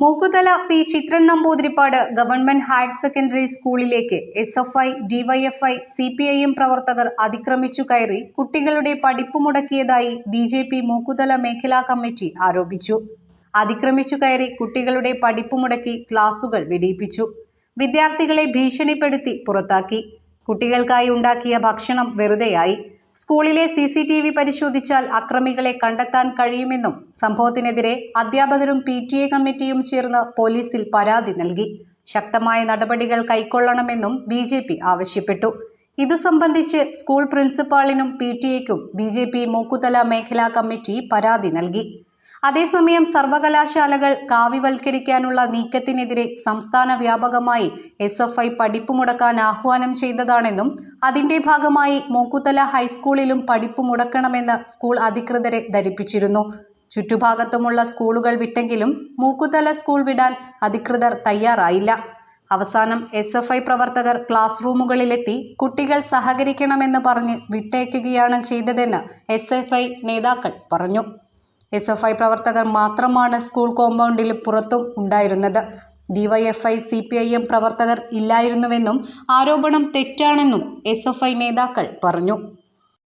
Mookkuthala P Chithran Namboothirippad government higher secondary സ്കൂളിലേക്ക് S F I DYFI C P I M പ്രവർത്തകർ അതിക്രമിച്ചു കയറി കുട്ടികളുടെ പഠിപ്പ് മുടക്കിയതായി ബി ജെ പി മൂക്കുതല മേഖലാ കമ്മിറ്റി ആരോപിച്ചു. അതിക്രമിച്ചു കയറി കുട്ടികളുടെ പഠിപ്പ് മുടക്കി ക്ലാസുകൾ വെടിയിപ്പിച്ചു. വിദ്യാർത്ഥികളെ ഭീഷണിപ്പെടുത്തി പുറത്താക്കി. കുട്ടികൾക്കായി ഉണ്ടാക്കിയ ഭക്ഷണം വെറുതെയായി. സ്കൂളിലെ സി സി ടി വി പരിശോധിച്ചാൽ അക്രമികളെ കണ്ടെത്താൻ കഴിയുമെന്നും സംഭവത്തിനെതിരെ അധ്യാപകരും പി ടി എ കമ്മിറ്റിയും ചേർന്ന് പോലീസിൽ പരാതി നൽകി. ശക്തമായ നടപടികൾ കൈക്കൊള്ളണമെന്നും ബി ജെ പി ആവശ്യപ്പെട്ടു. ഇതു സംബന്ധിച്ച് സ്കൂൾ പ്രിൻസിപ്പാളിനും പി ടി എക്കും ബി ജെ പി മൂക്കുതല മേഖലാ കമ്മിറ്റി പരാതി നൽകി. അതേസമയം സർവകലാശാലകൾ കാവ്യവൽക്കരിക്കാനുള്ള നീക്കത്തിനെതിരെ സംസ്ഥാന വ്യാപകമായി എസ് എഫ് ഐ പഠിപ്പ് മുടക്കാൻ ആഹ്വാനം ചെയ്തതാണെന്നും അതിന്റെ ഭാഗമായി മൂക്കുത്തല ഹൈസ്കൂളിലും പഠിപ്പ് മുടക്കണമെന്ന് സ്കൂൾ അധികൃതരെ ധരിപ്പിച്ചിരുന്നു. ചുറ്റുഭാഗത്തുമുള്ള സ്കൂളുകൾ വിട്ടെങ്കിലും മൂക്കുത്തല സ്കൂൾ വിടാൻ അധികൃതർ തയ്യാറായില്ല. അവസാനം എസ് എഫ് ഐ പ്രവർത്തകർ ക്ലാസ് റൂമുകളിലെത്തി കുട്ടികൾ സഹകരിക്കണമെന്ന് പറഞ്ഞ് വിട്ടയക്കുകയാണ് ചെയ്തതെന്ന് എസ് എഫ് ഐ നേതാക്കൾ പറഞ്ഞു. എസ് എഫ് ഐ പ്രവർത്തകർ മാത്രമാണ് സ്കൂൾ കോമ്പൗണ്ടിൽ പുറത്തും ഉണ്ടായിരുന്നത്. DYFI C P I M പ്രവർത്തകർ ഇല്ലായിരുന്നുവെന്നും ആരോപണം തെറ്റാണെന്നും എസ് എഫ് ഐ നേതാക്കൾ പറഞ്ഞു.